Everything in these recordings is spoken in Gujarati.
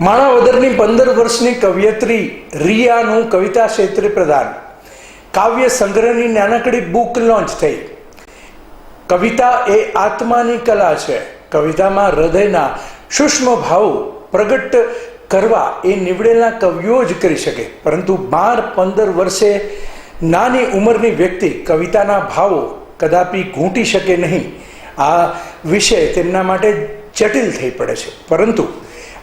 માણાવદરની પંદર વર્ષની કવિયત્રી રિયાનું કવિતા ક્ષેત્રે પ્રદાન કાવ્ય સંગ્રહની નાનકડી બુક લોન્ચ થઈ. કવિતા એ આત્માની કલા છે. કવિતામાં હૃદયના સૂક્ષ્મ ભાવો પ્રગટ કરવા એ નીવડેલા કવિઓ જ કરી શકે. પરંતુ બાર પંદર વર્ષે નાની ઉંમરની વ્યક્તિ કવિતાના ભાવો કદાપી ઘૂંટી શકે નહીં. આ વિષય તેમના માટે જટિલ થઈ પડે છે. પરંતુ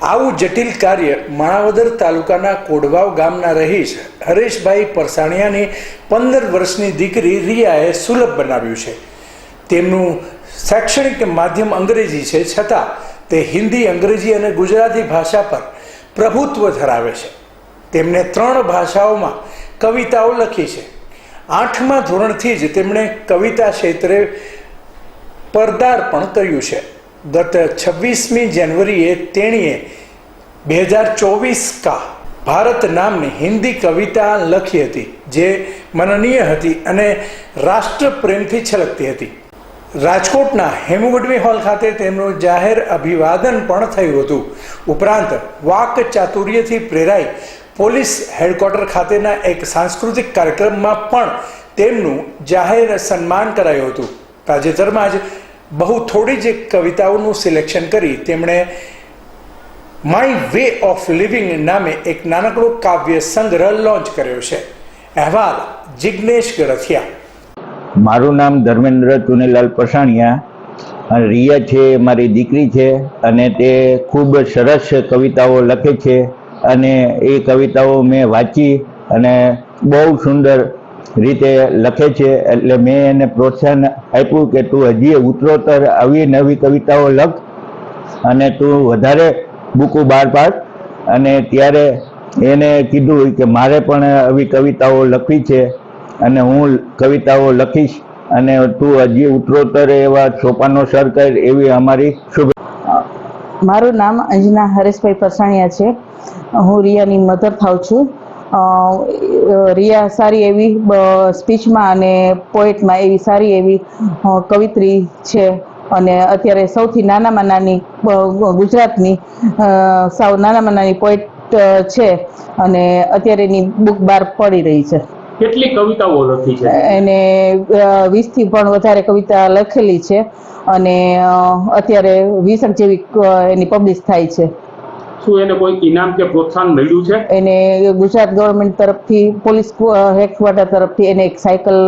આવું જટિલ કાર્ય માણાવદર તાલુકાના કોડવાવ ગામના રહીશ હરેશભાઈ પરસાણિયાની પંદર વર્ષની દીકરી રિયાએ સુલભ બનાવ્યું છે. તેમનું શૈક્ષણિક માધ્યમ અંગ્રેજી છે, છતાં તે હિન્દી, અંગ્રેજી અને ગુજરાતી ભાષા પર પ્રભુત્વ ધરાવે છે. તેમણે ત્રણ ભાષાઓમાં કવિતાઓ લખી છે. આઠમા ધોરણથી જ તેમણે કવિતા ક્ષેત્રે પરદાર્પણ કર્યું છે. ગત છવ્વીસમી જાન્યુઆરીએ તેણીએ બે હજાર ચોવીસ કા ભારત નામની હિન્દી કવિતા લખી હતી, જે મનનીય હતી અને રાષ્ટ્રપ્રેમથી છલકતી હતી. રાજકોટના હેમુગઢવી હોલ ખાતે તેમનું જાહેર અભિવાદન પણ થયું હતું. ઉપરાંત, વાક ચાતુર્યથી પ્રેરાઈ પોલીસ હેડક્વાર્ટર ખાતેના એક સાંસ્કૃતિક કાર્યક્રમમાં પણ તેમનું જાહેર સન્માન કરાયું હતું. તાજેતરમાં જ બહુ થોડી જ કવિતાઓનું સિલેક્શન કરી તેમણે માય વે ઓફ લિવિંગ નામે એક નાનકડો કાવ્ય સંગ્રહ લોન્ચ કર્યો છે. અહેવાલ જિજ્ઞેશ ગરથિયા. મારું નામ ધર્મેન્દ્ર ચુનીલાલ પસાણિયા રિયા છે, મારી દીકરી છે અને તે ખૂબ સરસ કવિતાઓ લખે છે અને એ કવિતાઓ મેં વાંચી અને બહુ સુંદર રીતે લખે છે એટલે મેં એને પ્રોત્સાહન આપ્યું કે તું હજી ઉત્તરોત્તર આવી નવી કવિતાઓ લખ અને તું વધારે બુકો બહાર પાડ. અને ત્યારે એને કીધું કે મારે પણ આવી કવિતાઓ લખવી છે અને હું કવિતાઓ લખીશ અને તું હજી ઉત્તરોત્તર એવા સોપાનો સર કર એવી અમારી શુભ મારું નામ અંજના હરેશભાઈ પરસાણિયા છે. હું રિયાની મધર થાવ છું. રિયા સારી એવી સ્પીચમાં અને પોએટમાં એવી સારી એવી કવિત્રી છે. અને અત્યારે સૌથી નાનામાં નાની ગુજરાતની સાવ નાનામાં નાની પોએટ છે. અને અત્યારે એની બુક બહાર પડી રહી છે. કેટલી કવિતાઓ લખી છે? એને વીસથી પણ વધારે કવિતા લખેલી છે. અને અત્યારે વીસક જેવી એની પબ્લિશ થાય છે. શું એને કોઈ ઇનામ કે પ્રોત્સાહન મળ્યું છે? એને ગુજરાત ગવર્મેન્ટ તરફથી પોલીસ હેડક્વાર્ટર તરફથી એને એક સાયકલ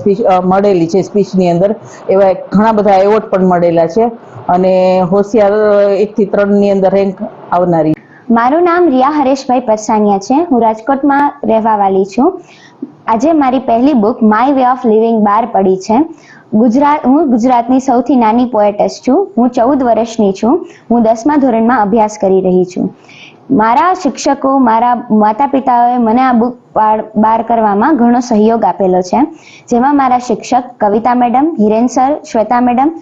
સ્પીચ મળેલી છે સ્પીચની અંદર. એવા ઘણા બધા એવોર્ડ પણ મળેલા છે અને હોશિયાર એકથી ત્રણની અંદર રેન્ક આવનારી. મારું નામ રિયા હરેશભાઈ પરસાનિયા છે. હું રાજકોટમાં રહેવાવાળી છું. આજે મારી પહેલી book my way of living બહાર પડી છે. ગુજરાત, હું ગુજરાતની સૌથી નાની પોએટસ છું. હું ચૌદ વર્ષની છું. હું દસમા ધોરણમાં અભ્યાસ કરી રહી છું. મારા શિક્ષકો, મારા માતા પિતાઓએ મને આ બુક બહાર કરવામાં ઘણો સહયોગ આપેલો છે. જેમાં મારા શિક્ષક Kavita madam, Hiren sir, Shweta madam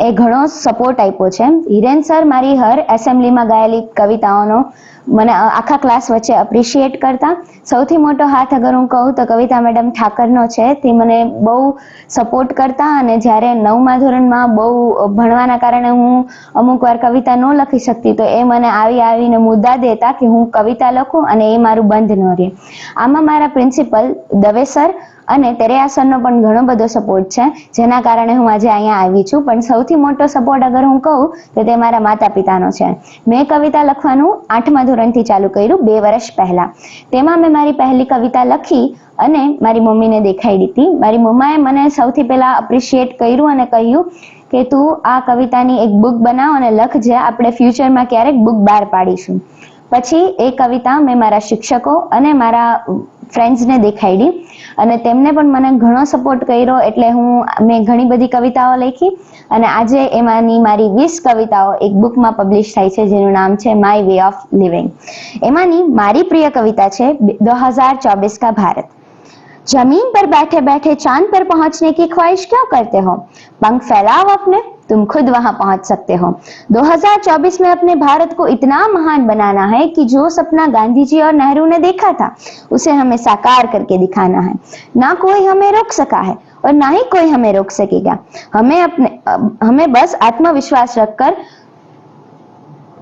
એ ઘણો સપોર્ટ આપ્યો છે. હિરેન સર મારી હર એસેમ્બલીમાં ગાયેલી કવિતાઓનો મને આખા ક્લાસ વચ્ચે અપ્રિશિએટ કરતા. સૌથી મોટો હાથ અગર હું કહું તો કવિતા મેડમ ઠાકરનો છે. તે મને બહુ સપોર્ટ કરતા અને જ્યારે નવમા ધોરણમાં બહુ ભણવાના કારણે હું અમુક વાર કવિતા ન લખી શકતી તો એ મને આવી આવીને મુદ્દા દેતા કે હું કવિતા લખું અને એ મારું બંધ ન રહે. આમાં મારા પ્રિન્સિપલ દવે સર અને તેરેયા સરનો પણ ઘણો બધો સપોર્ટ છે, જેના કારણે હું આજે અહીંયા આવી છું. પણ સૌથી મોટો સપોર્ટ અગર હું કહું તો તે મારા માતા પિતાનો છે. મેં કવિતા લખવાનું આઠમા ધોરણથી ચાલુ કર્યું બે વર્ષ પહેલા. તેમાં મેં મારી પહેલી કવિતા લખી અને મારી મમ્મીને દેખાડી હતી. મારી મમ્માએ મને સૌથી પહેલા અપ્રિશિએટ કર્યું અને કહ્યું કે તું આ કવિતાની એક બુક બનાવ અને લખ જે આપણે ફ્યુચરમાં ક્યારેક બુક બહાર પાડીશું. પછી એ કવિતા મેં મારા શિક્ષકો અને મારા ફ્રેન્ડ્સને દેખાડી અને તેમને પણ મને ઘણો સપોર્ટ કર્યો એટલે હું, મેં ઘણી બધી કવિતાઓ લખી. અને આજે એમાંની મારી વીસ કવિતાઓ એક બુકમાં પબ્લિશ થાય છે, જેનું નામ છે માય વે ઓફ લિવિંગ એમાંની મારી પ્રિય કવિતા છે દો હજાર ચોવીસ કા ભારત. જમીન પર બેઠે બેઠે ચાંદ પર પહોંચને કી ખ્વાહિશ ક્યો કરતે હો? પંખ ફેલાવ આપને. तुम खुद वहाँ पहुँच सकते हो। 2024 में अपने भारत को इतना महान बनाना है कि जो सपना गांधी जी और नेहरू ने देखा था, उसे हमें साकार करके दिखाना है। ना कोई हमें रोक सका है और ना ही कोई हमें रोक सकेगा। हमें अपने हमें बस आत्मविश्वास रखकर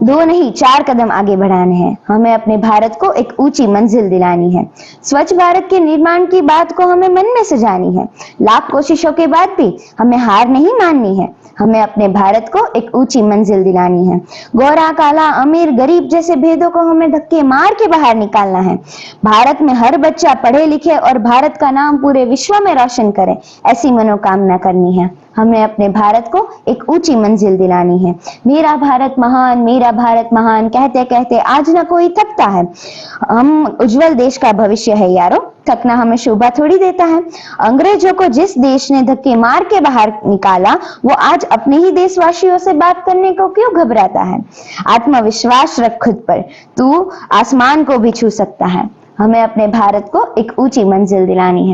दो नहीं, चार कदम आगे बढ़ाने हैं। हमें अपने भारत को एक ऊँची मंजिल दिलानी है। स्वच्छ भारत के निर्माण की बात को हमें मन में सजानी है। लाख कोशिशों के बाद भी हमें हार नहीं माननी है। हमें अपने भारत को एक ऊँची मंजिल दिलानी है। गोरा, काला, अमीर, गरीब जैसे भेदों को हमें धक्के मार के बाहर निकालना है। भारत में हर बच्चा पढ़े लिखे और भारत का नाम पूरे विश्व में रोशन करे, ऐसी मनोकामना करनी है। हमें अपने भारत को एक ऊँची मंजिल दिलानी है। मेरा भारत महान, मेरा भारत महान, कहते कहते आज न कोई थकता है। हम उज्जवल देश का भविष्य है यारो। थकना हमें शोभा थोड़ी देता है। अंग्रेज़ों को जिस देश ने धक्के मार के बाहर निकाला, वो आज अपने ही देशवासियों से बात करने को क्यों घबराता है? आत्मविश्वास रख खुद पर। तू आसमान को भी छू सकता है। हमें अपने भारत को एक ऊँची मंजिल दिलानी है।